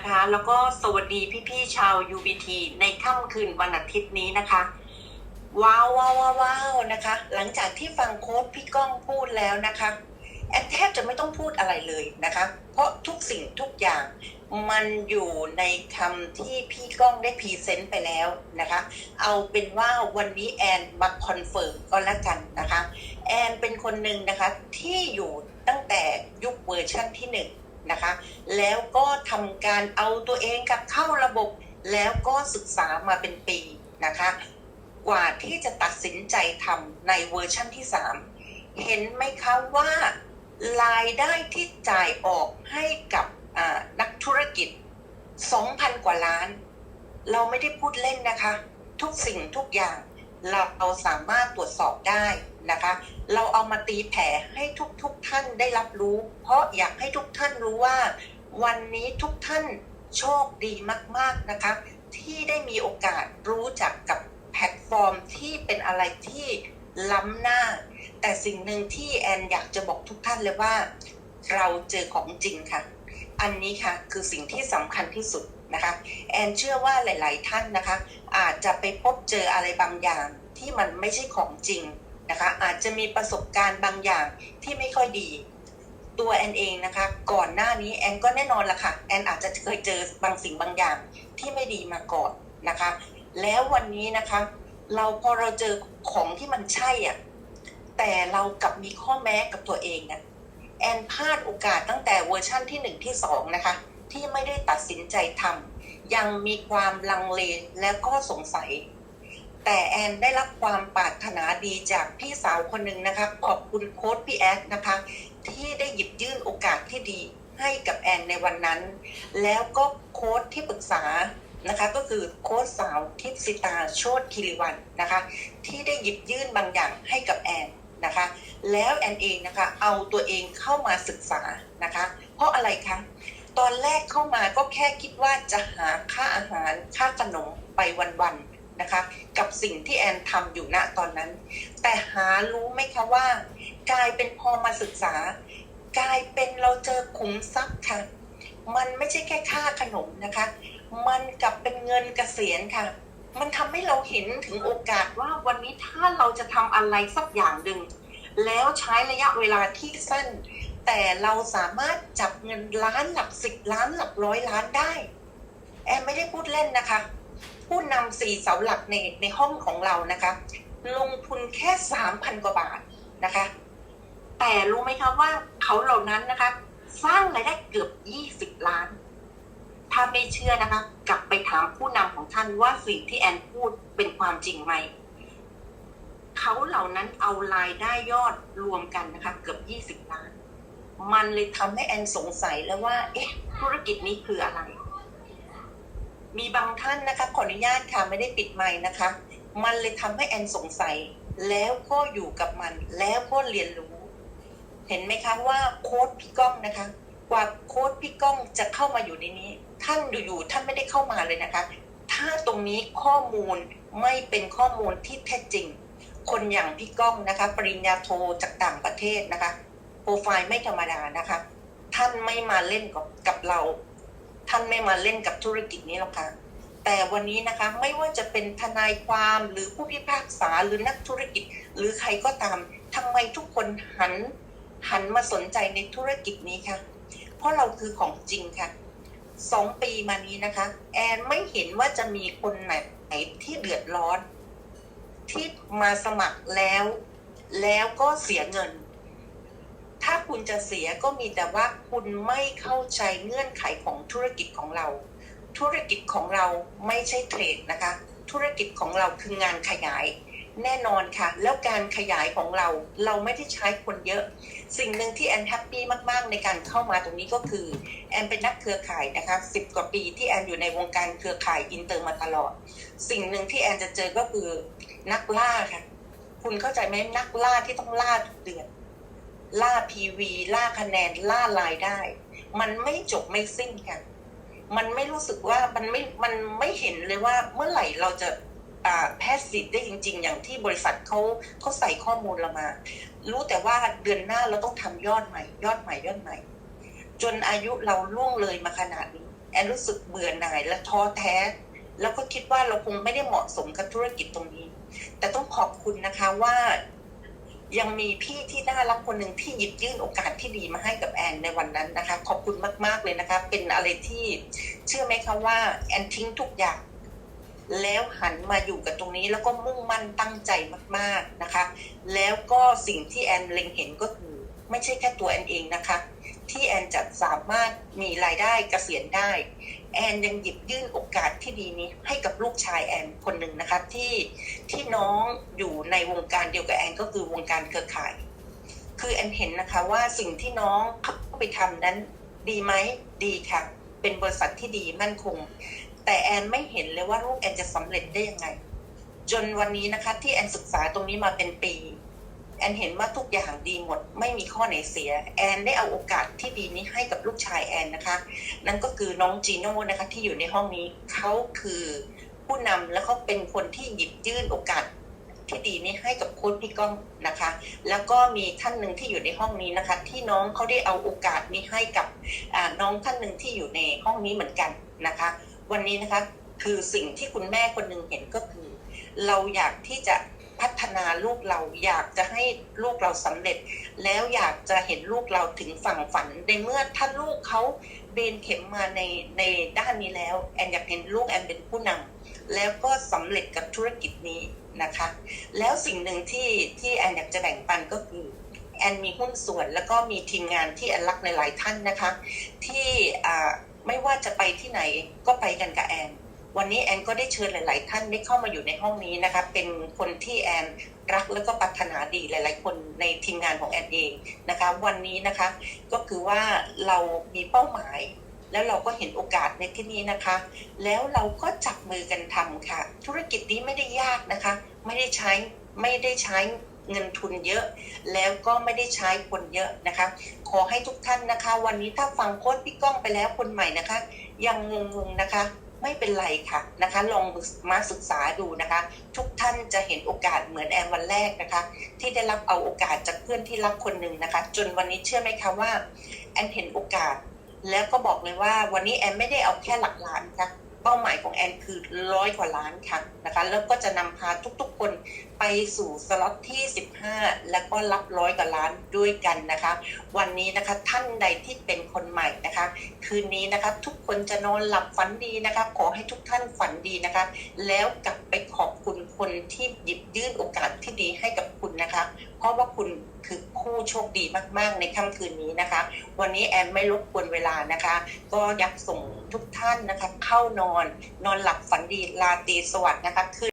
นะคะ แล้วก็สวัสดีพี่ๆชาว UBT ในค่ำคืนวันอาทิตย์นี้นะคะ ว้าวว้าวว้าวนะคะ หลังจากที่ฟังโค้ดพี่ก้องพูดแล้วนะคะ แอนแทบจะไม่ต้องพูดอะไรเลยนะคะ เพราะทุกสิ่งทุกอย่างมันอยู่ในคำที่พี่ก้องได้พรีเซนต์ไปแล้วนะคะ เอาเป็นว่าวันนี้แอนมาคอนเฟิร์มก็แล้วกันนะคะ แอนเป็นคนหนึ่งนะคะที่อยู่ตั้งแต่ยุคเวอร์ชั่นที่หนึ่ง นะคะ แล้วก็ทำการเอาตัวเองกับเข้าระบบ แล้วก็ศึกษามาเป็นปีนะคะ กว่าที่จะตัดสินใจทำในเวอร์ชั่นที่ 3 เห็นไหมคะว่ารายได้ที่จ่ายออกให้กับนักธุรกิจ 2,000 กว่าล้าน เราไม่ได้พูดเล่นนะคะ ทุกสิ่งทุกอย่าง เราเราสามารถตรวจสอบได้นะคะ เราเอามาตีแผ่ให้ทุกทุกท่านได้รับรู้ เพราะอยากให้ทุกท่านรู้ว่า วันนี้ทุกท่านโชคดีมาก ๆนะคะ ที่ได้มีโอกาสรู้จักกับแพลตฟอร์มที่เป็นอะไรที่ล้ำหน้า แต่สิ่งหนึ่งที่แอนอยากจะบอกทุกท่านเลยว่า เราเจอของจริงค่ะ อันนี้ค่ะคือสิ่งที่สำคัญที่สุด นะคะแอนเชื่อว่าหลาย ๆ ท่านนะคะ อาจจะไปพบเจออะไรบางอย่างที่มันไม่ใช่ของจริงนะคะ อาจจะมีประสบการณ์บางอย่างที่ไม่ค่อยดี ตัวแอนเองนะคะ ก่อนหน้านี้แอนก็แน่นอนละค่ะแอนอาจจะเคยเจอบางสิ่งบางอย่างที่ไม่ดีมาก่อนนะคะ แล้ววันนี้นะคะ เราพอเราเจอของที่มันใช่อะแต่เรากลับมีข้อแม้กับตัวเองอะแอนพลาดโอกาสตั้งแต่เวอร์ชั่นที่หนึ่งที่สองนะคะ ที่ไม่ได้ตัดสินใจทำยังมีความลังเลแล้วก็สงสัย แต่แอนได้รับความปรารถนาดีจากพี่สาวคนหนึ่งนะคะขอบคุณโค้ดพี่แอดนะคะ ที่ได้หยิบยื่นโอกาสที่ดีให้กับแอนในวันนั้น แล้วก็โค้ดที่ปรึกษานะคะก็คือโค้ดสาวทิพสิตาโชตคิริวันนะคะที่ได้หยิบยื่นบางอย่างให้กับแอนนะคะแล้วแอนเองนะคะเอาตัวเองเข้ามาศึกษานะคะเพราะอะไรคะ ตอนแรกเข้ามาก็แค่คิดว่าจะหาค่าอาหารค่าขนมไปวันๆนะคะ กับสิ่งที่แอนทำอยู่ณตอนนั้น แต่หารู้ไหมคะว่า กลายเป็นพอมาศึกษา กลายเป็นเราเจอขุมทรัพย์ค่ะ มันไม่ใช่แค่ค่าขนมนะคะ มันกลับเป็นเงินเกษียณค่ะ มันทำให้เราเห็นถึงโอกาสว่าวันนี้ถ้าเราจะทำอะไรสักอย่างหนึ่งแล้วใช้ระยะเวลาที่สั้น แต่เราสามารถจับเงินล้านหลักสิบล้านหลักร้อยล้านได้ แอนไม่ได้พูดเล่นนะคะ ผู้นำสี่เสาหลักในในห้องของเรานะคะ ลงทุนแค่สามพันกว่าบาทนะคะ แต่รู้ไหมคะว่าเขาเหล่านั้นนะคะ สร้างรายได้เกือบยี่สิบล้าน ถ้าไม่เชื่อนะคะ กลับไปถามผู้นำของท่านว่าสิ่งที่แอนพูดเป็นความจริงไหมเขาเหล่านั้นเอารายได้ยอดรวมกันนะคะ เกือบยี่สิบล้าน มันเลยทำให้แอนสงสัยแล้วว่า เอ๊ะ ธุรกิจนี้คืออะไร มีบางท่านนะคะ ขออนุญาตค่ะไม่ได้ปิดไมค์นะคะ มันเลยทำให้แอนสงสัย แล้วก็อยู่กับมัน แล้วก็เรียนรู้ เห็นไหมคะว่าโค้ดพี่ก้องนะคะ กว่าโค้ดพี่ก้องจะเข้ามาอยู่ในนี้ ท่านอยู่ๆท่านไม่ได้เข้ามาเลยนะคะ ถ้าตรงนี้ข้อมูลไม่เป็นข้อมูลที่แท้จริง คนอย่างพี่ก้องนะคะ ปริญญาโทจากต่างประเทศนะคะ โปรไฟล์ไม่ธรรมดานะคะ ท่านไม่มาเล่นกับกับเรา ท่านไม่มาเล่นกับธุรกิจนี้หรอกค่ะแต่วันนี้นะคะไม่ว่าจะเป็นทนายความหรือผู้พิพากษาหรือนักธุรกิจ หรือใครก็ตามทำไมทุกคนหันหันมาสนใจในธุรกิจนี้คะเพราะเราคือของจริงค่ะสองปีมานี้นะคะ แอนไม่เห็นว่าจะมีคนไหนที่เดือดร้อน ที่มาสมัครแล้ว แล้วก็เสียเงิน ถ้าคุณจะเสียก็มีแต่ว่าคุณไม่เข้าใจเงื่อนไขของธุรกิจของเรา ธุรกิจของเราไม่ใช่เทรดนะคะ ธุรกิจของเราคืองานขยาย แน่นอนค่ะ แล้วการขยายของเราเราไม่ได้ใช้คนเยอะ สิ่งหนึ่งที่แอนแฮปปี้มากๆ ในการเข้ามาตรงนี้ก็คือ แอนเป็นนักเครือข่ายนะคะสิบกว่าปีที่แอนอยู่ในวงการเครือข่ายอินเตอร์มาตลอด สิ่งหนึ่งที่แอนจะเจอก็คือนักล่าค่ะ คุณเข้าใจไหมนักล่าที่ต้องล่าทุกเดือน ล่า PV ล่าคะแนนล่ารายได้ มันไม่จบไม่สิ้นค่ะมันไม่รู้สึกว่ามันไม่มันไม่เห็นเลยว่าเมื่อไหร่เราจะแพทย์สิทธิ์ได้จริง ๆ อย่างที่บริษัทเขาเขาใส่ข้อมูลเรามา รู้แต่ว่าเดือนหน้าเราต้องทำยอดใหม่ ยอดใหม่ยอดใหม่ จนอายุเราล่วงเลยมาขนาดนี้แอนรู้สึกเบื่อหน่ายและท้อแท้ แล้วก็คิดว่าเราคงไม่ได้เหมาะสมกับธุรกิจตรงนี้ แต่ต้องขอบคุณนะคะว่า ยังมีพี่ที่น่ารักคนหนึ่งที่หยิบยื่นโอกาสที่ดีมาให้กับแอนในวันนั้นนะคะ ขอบคุณมาก ๆ เลยนะคะ เป็นอะไรที่เชื่อไหมคะว่าแอนทิ้งทุกอย่างแล้วหันมาอยู่กับตรงนี้แล้วก็มุ่งมั่นตั้งใจมาก ๆนะคะ แล้วก็สิ่งที่แอนเล็งเห็นก็คือ ไม่ใช่แค่ตัวแอนเองนะคะ ที่แอนจะสามารถมีรายได้เกษียณได้ แอนยังหยิบยื่นโอกาสที่ดีนี้ให้กับลูกชายแอนคนหนึ่งนะคะที่ที่น้องอยู่ในวงการเดียวกับแอนก็คือวงการเครือข่าย คือแอนเห็นนะคะว่าสิ่งที่น้องเข้าไปทำนั้นดีไหมดีค่ะเป็นบริษัทที่ดีมั่นคง แต่แอนไม่เห็นเลยว่าลูกแอนจะสำเร็จได้ยังไง จนวันนี้นะคะที่แอนศึกษาตรงนี้มาเป็นปี แอนเห็นว่าทุกอย่างดีหมดไม่มีข้อไหนเสีย แอนได้เอาโอกาสที่ดีนี้ให้กับลูกชายแอนนะคะ นั่นก็คือน้องจีโน่นะคะที่อยู่ในห้องนี้เขาคือผู้นำแล้วเขาเป็นคนที่หยิบยื่นโอกาสที่ดีนี้ให้กับโค้ชพี่ก้องนะคะ แล้วก็มีท่านหนึ่งที่อยู่ในห้องนี้นะคะ ที่น้องเขาได้เอาโอกาสนี้ให้กับน้องท่านหนึ่งที่อยู่ในห้องนี้เหมือนกันนะคะ วันนี้นะคะคือสิ่งที่คุณแม่คนหนึ่งเห็นก็คือ เราอยากที่จะ พัฒนาลูกเราอยากจะให้ลูกเราสำเร็จ แล้วอยากจะเห็นลูกเราถึงฝั่งฝันในเมื่อถ้าลูกเขาเบนเข็มมาในในด้านนี้แล้วแอนอยากเห็นลูกแอนเป็นผู้นำแล้วก็สำเร็จกับธุรกิจนี้นะคะ แล้วสิ่งหนึ่งที่ที่แอนอยากจะแบ่งปันก็คือแอนมีหุ้นส่วนแล้วก็มีทีมงานที่แอนรักในหลายท่านนะคะ ที่อ่าไม่ว่าจะไปที่ไหนก็ไปกันกับแอน วันนี้แอนก็ได้เชิญหลาย ๆ ท่านได้เข้ามาอยู่ในห้องนี้นะคะเป็นคนที่แอนรักแล้วก็ปรารถนาดีหลาย ๆ คนในทีมงานของแอนเองนะคะ วันนี้นะคะก็คือว่าเรามีเป้าหมาย แล้วเราก็เห็นโอกาสในที่นี้นะคะ แล้วเราก็จับมือกันทำค่ะ ธุรกิจนี้ไม่ได้ยากนะคะ ไม่ได้ใช้ไม่ได้ใช้เงินทุนเยอะแล้วก็ไม่ได้ใช้คนเยอะนะคะ ขอให้ทุกท่านนะคะ วันนี้ถ้าฟังโค้ดพี่ก้องไปแล้วคนใหม่นะคะ ยังงงๆนะคะ ไม่เป็นไรค่ะนะคะลองมาศึกษาดูนะคะ ทุกท่านจะเห็นโอกาสเหมือนแอมวันแรกนะคะ ที่ได้รับเอาโอกาสจากเพื่อนที่รักคนหนึ่งนะคะ จนวันนี้เชื่อไหมคะว่าแอมเห็นโอกาส แล้วก็บอกเลยว่าวันนี้แอมไม่ได้เอาแค่หลักล้านค่ะ เป้าหมายของแอนคือร้อยกว่าล้านค่ะนะคะแล้วก็จะนำพาทุกๆคนไปสู่สล็อตที่ 15 แล้วก็รับร้อยกว่าล้านด้วยกันนะคะ วันนี้นะคะท่านใดที่เป็นคนใหม่นะคะ คืนนี้นะคะทุกคนจะนอนหลับฝันดีนะคะ ขอให้ทุกท่านฝันดีนะคะ แล้วกลับไปขอบคุณคนที่หยิบยื่นโอกาสที่ดีให้กับคุณนะคะ เพราะว่าคุณ คือผู้โชคดีมากๆ ในค่ำคืนนี้นะคะ วันนี้แอมไม่รบกวนเวลานะคะ ก็อยากส่งทุกท่านนะคะ เข้านอนนอนหลับฝันดีลาตรีสวัสดิ์นะคะคืน